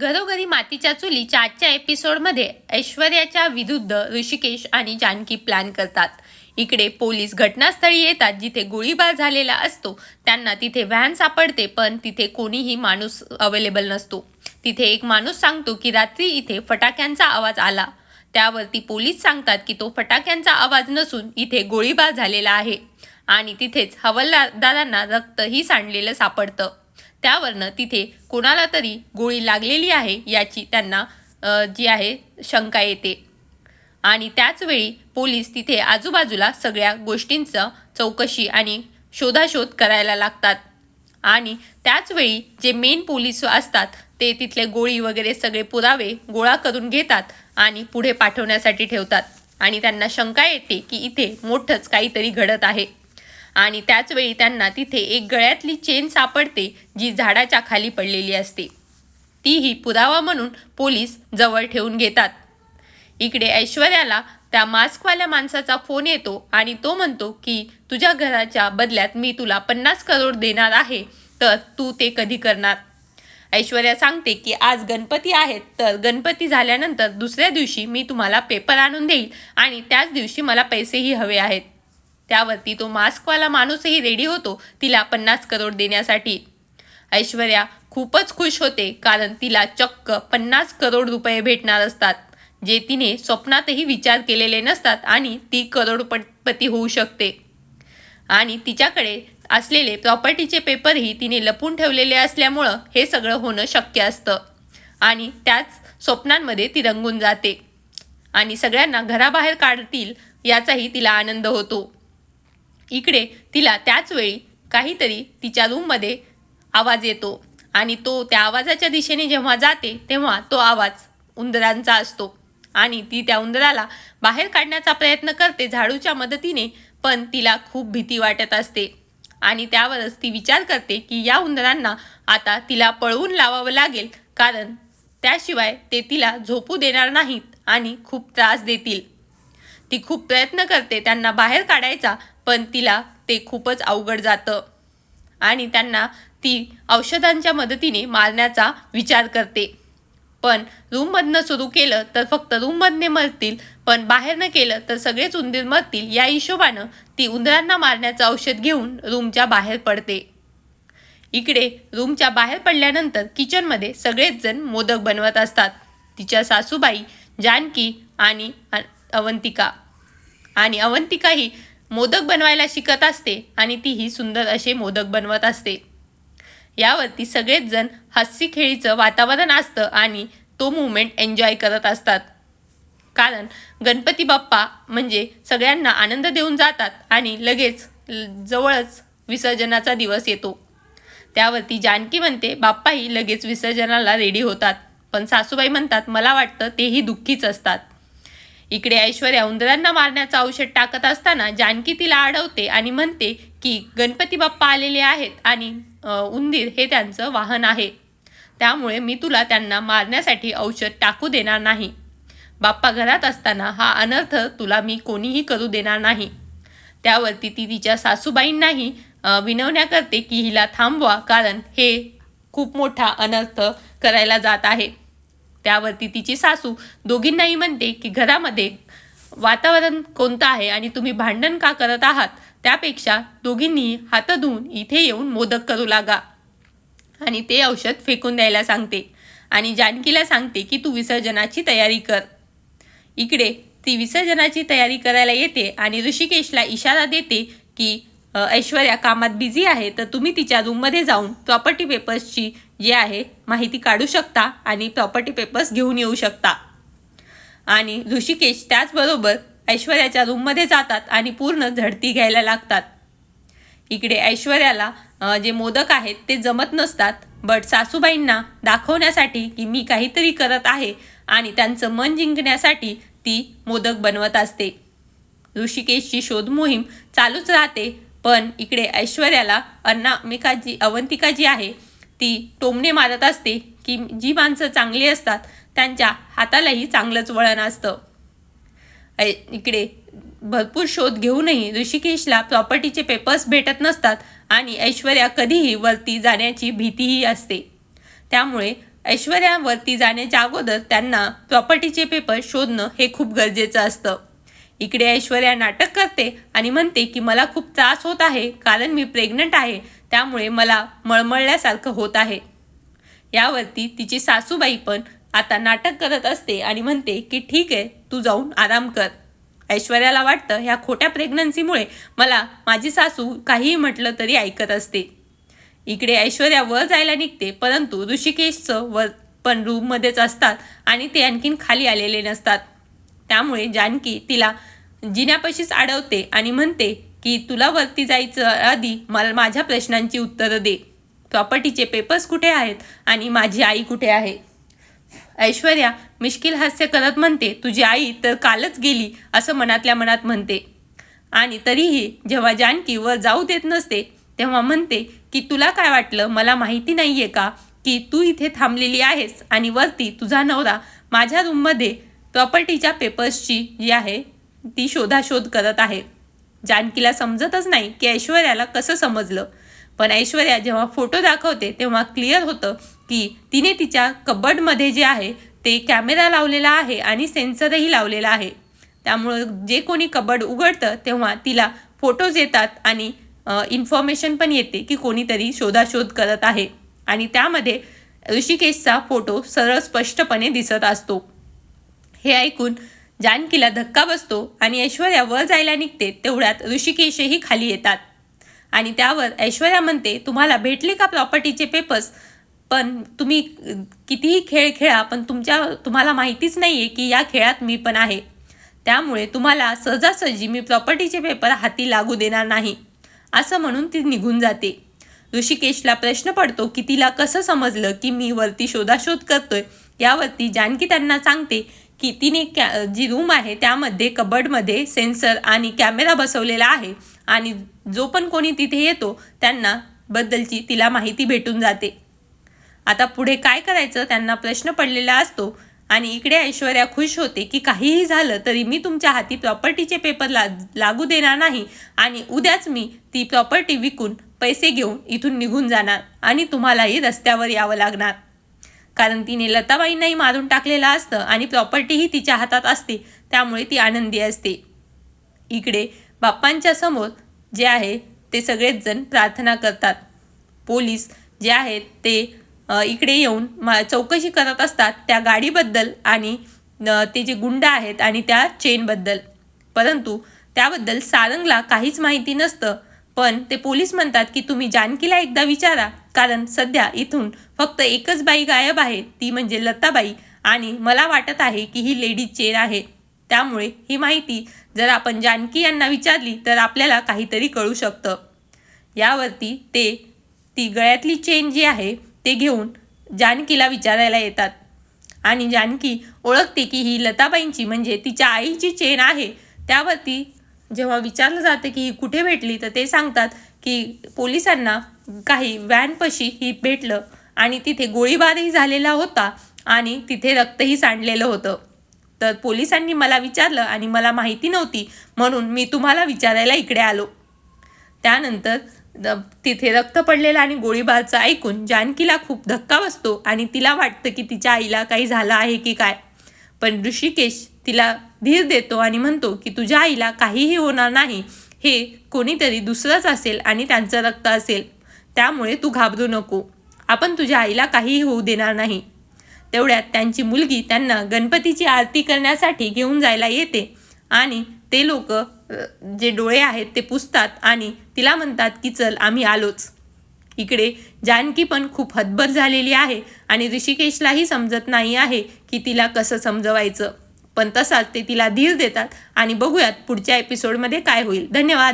घरोघरी मातीच्या चुलीच्या आजच्या एपिसोडमध्ये ऐश्वर्याच्या विरुद्ध ऋषिकेश आणि जानकी प्लॅन करतात. इकडे पोलीस घटनास्थळी येतात जिथे गोळीबार झालेला असतो. त्यांना तिथे व्हॅन सापडते पण तिथे कोणीही माणूस अवेलेबल नसतो. तिथे एक माणूस सांगतो की रात्री इथे फटाक्यांचा आवाज आला. त्यावरती पोलीस सांगतात की तो फटाक्यांचा आवाज नसून इथे गोळीबार झालेला आहे. आणि तिथेच हवालदारांना रक्तही सांडलेलं सापडतं. त्यावरनं तिथे कोणाला तरी गोळी लागलेली आहे याची त्यांना जी आहे शंका येते. आणि त्याचवेळी पोलीस तिथे आजूबाजूला सगळ्या गोष्टींचं चौकशी आणि शोधाशोध करायला लागतात. आणि त्याचवेळी जे मेन पोलीस असतात ते तिथले गोळी वगैरे सगळे पुरावे गोळा करून घेतात आणि पुढे पाठवण्यासाठी ठेवतात. आणि त्यांना शंका येते की इथे मोठंच काहीतरी घडत आहे. आणि त्याचवेळी त्यांना तिथे एक गळ्यातली चेन सापडते जी झाडाच्या खाली पडलेली असते. तीही पुरावा म्हणून पोलीस जवळ ठेवून घेतात. इकडे ऐश्वर्याला त्या मास्कवाल्या माणसाचा फोन येतो आणि तो म्हणतो की तुझ्या घराच्या बदल्यात मी तुला पन्नास करोड देणार आहे तर तू ते कधी करणार? ऐश्वर्या सांगते की आज गणपती आहेत तर गणपती झाल्यानंतर दुसऱ्या दिवशी मी तुम्हाला पेपर आणून देईल आणि त्याच दिवशी मला पैसेही हवे आहेत. त्यावरती तो मास्कवाला माणूसही रेडी होतो तिला पन्नास करोड देण्यासाठी. ऐश्वर्या खूपच खुश होते कारण तिला चक्क पन्नास करोड रुपये भेटणार असतात जे तिने स्वप्नातही विचार केलेले नसतात आणि ती करोडपती होऊ शकते. आणि तिच्याकडे असलेले प्रॉपर्टीचे पेपरही तिने लपून ठेवलेले असल्यामुळं हे सगळं होणं शक्य असतं आणि त्याच स्वप्नांमध्ये ती रंगून जाते. आणि सगळ्यांना घराबाहेर काढतील याचाही तिला आनंद होतो. इकडे तिला त्याच वेळी काहीतरी तिच्या रूममध्ये आवाज येतो. आणि तो त्या आवाजाच्या दिशेने जेव्हा जाते तेव्हा तो आवाज उंदरांचा असतो. आणि ती त्या उंदराला बाहेर काढण्याचा प्रयत्न करते झाडूच्या मदतीने पण तिला खूप भीती वाटत असते. आणि त्यावरच ती विचार करते की या उंदरांना आता तिला पळवून लावावं लागेल कारण त्याशिवाय ते तिला झोपू देणार नाहीत आणि खूप त्रास देतील. ती खूप प्रयत्न करते त्यांना बाहेर काढायचा पण तिला ते खूपच अवघड जातं. आणि त्यांना ती औषधांच्या मदतीने मारण्याचा विचार करते. पण रूममधनं सुरू केलं तर फक्त रूममधने मरतील पण बाहेरनं केलं तर सगळेच उंदीर मरतील या हिशोबानं ती उंदरांना मारण्याचं औषध घेऊन रूमच्या बाहेर पडते. इकडे रूमच्या बाहेर पडल्यानंतर किचनमध्ये सगळेच जण मोदक बनवत असतात. तिच्या सासूबाई जानकी आणि अवंतिका. आणि अवंतिकाही मोदक बनवायला शिकत असते आणि तीही सुंदर असे मोदक बनवत असते. यावरती सगळेच जण हस्सी खेळीचं वातावरण असतं आणि तो मुवमेंट एन्जॉय करत असतात. कारण गणपती बाप्पा म्हणजे सगळ्यांना आनंद देऊन जातात आणि लगेच जवळच विसर्जनाचा दिवस येतो. त्यावरती जानकी म्हणते बाप्पाही लगेच विसर्जनाला रेडी होतात. पण सासूबाई म्हणतात मला वाटतं तेही दुःखीच असतात. इकडे ऐश्वर्या उंदरांना मारण्याचं औषध टाकत असताना जानकी तिला अडवते आणि म्हणते की गणपती बाप्पा आलेले आहेत आणि उंदीर हे त्यांचं वाहन आहे. त्यामुळे मी तुला त्यांना मारण्यासाठी औषध टाकू देणार नाही. बाप्पा घरात असताना हा अनर्थ तुला मी कोणीही करू देणार नाही. त्यावरती ती तिच्या सासूबाईंनाही विनवण्या करते की हिला थांबवा कारण हे खूप मोठा अनर्थ करायला जात आहे. त्यावरती तिची सासू दोघींनाही म्हणते की घरामध्ये वातावरण कोणतं आहे आणि तुम्ही भांडण का करत आहात? त्यापेक्षा दोघींनी हात धुवून इथे येऊन मोदक करू लागा. आणि ते औषध फेकून द्यायला सांगते. आणि जानकीला सांगते की तू विसर्जनाची तयारी कर. इकडे ती विसर्जनाची तयारी करायला येते आणि ऋषिकेशला इशारा देते की ऐश्वर्या कामात बिझी आहे तर तुम्ही तिच्या रूममध्ये जाऊन प्रॉपर्टी पेपर्सची जे आहे माहिती काढू शकता आणि प्रॉपर्टी पेपर्स घेऊन येऊ शकता. आणि ऋषिकेश त्याचबरोबर ऐश्वर्याच्या रूममध्ये जातात आणि पूर्ण झडती घ्यायला लागतात. इकडे ऐश्वर्याला जे मोदक आहेत ते जमत नसतात बट सासूबाईंना दाखवण्यासाठी की मी काहीतरी करत आहे आणि त्यांचं मन जिंकण्यासाठी ती मोदक बनवत असते. ऋषिकेशची शोध मोहीम चालूच राहते पण इकडे ऐश्वर्याला अनामिका जी अवंतिका जी आहे ती टोमणे मारत असते की जी माणसं चांगली असतात त्यांच्या हातालाही चांगलंच वळण असतं. इकडे भरपूर शोध घेऊनही ऋषिकेशला प्रॉपर्टीचे पेपर्स भेटत नसतात आणि ऐश्वर्या कधीही वरती जाण्याची भीतीही असते. त्यामुळे ऐश्वर्या वरती जाण्याच्या अगोदर त्यांना प्रॉपर्टीचे पेपर शोधणं हे खूप गरजेचं असतं. इकडे ऐश्वर्या नाटक करते आणि म्हणते की मला खूप त्रास होत आहे कारण मी प्रेग्नंट आहे त्यामुळे मला मळमळल्यासारखं होत आहे. यावरती तिची सासूबाई पण आता नाटक करत असते आणि म्हणते की ठीक आहे तू जाऊन आराम कर. ऐश्वर्याला वाटतं ह्या खोट्या प्रेग्नन्सीमुळे मला माझी सासू काहीही म्हटलं तरी ऐकत असते. इकडे ऐश्वर्या वर जायला निघते परंतु ऋषिकेशचं वर पण रूममध्येच असतात आणि ते आणखीन खाली आलेले नसतात. त्यामुळे जानकी तिला जिन्यापाशीच अडवते आणि म्हणते की तुला वरती जायचं आधी मला माझ्या प्रश्नांची उत्तरं दे. प्रॉपर्टीचे पेपर्स कुठे आहेत? आणि माझी आई कुठे आहे? ऐश्वर्या मिश्किल हास्य करत म्हणते तुझी आई तर कालच गेली असं मनातल्या मनात म्हणते. आणि तरीही जेव्हा जानकी वर जाऊ देत नसते तेव्हा म्हणते की तुला काय वाटलं? मला माहिती नाही आहे का की तू इथे थांबलेली आहेस आणि वरती तुझा नवरा माझ्या रूममध्ये प्रॉपर्टीच्या पेपर्सची जी आहे ती शोधाशोध करत आहे. जानकीला समजतच नाही की ऐश्वर्याला कसं समजलं. पण ऐश्वर्या जेव्हा फोटो दाखवते तेव्हा क्लिअर होतं की तिने तिच्या कबडमध्ये जे आहे ते कॅमेरा लावलेला आहे आणि सेन्सरही लावलेला आहे. त्यामुळं जे कोणी कबड उघडतं तेव्हा तिला फोटोज येतात आणि इन्फॉर्मेशन पण येते की कोणीतरी शोधाशोध करत आहे. आणि त्यामध्ये ऋषिकेशचा फोटो सरळ स्पष्टपणे दिसत असतो. हे ऐकून जानकीला धक्का बसतो आणि ऐश्वर्या वर जायला निघते तेवढ्यात ऋषिकेशही खाली येतात. आणि त्यावर ऐश्वर्या म्हणते तुम्हाला भेटले का प्रॉपर्टीचे पेपर्स पण तुम्ही कितीही खेळ खेळा पण तुमच्या तुम्हाला माहितीच नाही आहे की या खेळात मी पण आहे. त्यामुळे तुम्हाला सहजासहजी मी प्रॉपर्टीचे पेपर हाती लागू देणार नाही. असं म्हणून ती निघून जाते. ऋषिकेशला प्रश्न पडतो की तिला कसं समजलं की मी वरती शोधाशोध करतोय? यावरती जानकी त्यांना सांगते की तिने कॅ जी रूम आहे त्यामध्ये कबडमध्ये सेन्सर आणि कॅमेरा बसवलेला आहे आणि जो पण कोणी तिथे येतो त्यांना बद्दलची तिला माहिती भेटून जाते. आता पुढे काय करायचं त्यांना प्रश्न पडलेला असतो आणि इकडे ऐश्वर्या खुश होते की काहीही झालं तरी मी तुमच्या हाती प्रॉपर्टीचे पेपर ला लागू देणार नाही आणि उद्याच मी ती प्रॉपर्टी विकून पैसे घेऊन इथून निघून जाणार आणि तुम्हालाही रस्त्यावर यावं लागणार. कारण तिने लताबाईंनाही मारून टाकलेलं असतं आणि प्रॉपर्टीही तिच्या हातात असते त्यामुळे ती आनंदी असते. इकडे बाप्पांच्या समोर जे आहे ते सगळेच जण प्रार्थना करतात. पोलीस जे आहेत ते इकडे येऊन मा चौकशी करत असतात त्या गाडीबद्दल आणि ते जे गुंड आहेत आणि त्या चेनबद्दल परंतु त्याबद्दल सारंगला काहीच माहिती नसतं. पण ते पोलीस म्हणतात की तुम्ही जानकीला एकदा विचारा कारण सध्या इथून फक्त एकच बाई गायब आहे ती म्हणजे लताबाई. आणि मला वाटत आहे की ही लेडीज चेन आहे. त्यामुळे ही माहिती जर आपण जानकी यांना विचारली तर आपल्याला काहीतरी कळू शकतं. यावरती ते ती गळ्यातली चेन जी आहे ते घेऊन जानकीला विचारायला येतात. आणि जानकी ओळखते की ही लताबाईंची म्हणजे तिच्या आईची चेन आहे. त्यावरती जेव्हा विचारलं जातं की ही कुठे भेटली तर ते सांगतात की पोलिसांना काही व्हॅनपशी ही भेटलं आणि तिथे गोळीबारही झालेला होता आणि तिथे रक्तही सांडलेलं होतं. तर पोलिसांनी मला विचारलं आणि मला माहिती नव्हती म्हणून मी तुम्हाला विचारायला इकडे आलो. त्यानंतर तिथे रक्त पडलेलं आणि गोळीबारचं ऐकून जानकीला खूप धक्का बसतो आणि तिला वाटतं की तिच्या आईला काही झालं आहे की काय. पण ऋषिकेश तिला धीर देतो आणि म्हणतो की तुझ्या आईला काहीही होणार नाही. हे कोणीतरी दुसरंच असेल आणि त्यांचं रक्त असेल. त्यामुळे तू घाबरू नको. आपण तुझ्या आईला काहीही होऊ देणार नाही. तेवढ्यात त्यांची मुलगी त्यांना गणपतीची आरती करण्यासाठी घेऊन जायला येते. आणि ते लोक जे डोळे आहेत ते पुसतात आणि तिला म्हणतात की चल आम्ही आलोच. इकडे जानकी पण खूप हतबल झालेली आहे आणि ऋषिकेशलाही समजत नाही आहे की तिला कसं समजवायचं. पण तसाच ते तिला धीर देतात. आणि बघूयात पुढच्या एपिसोडमध्ये काय होईल. धन्यवाद.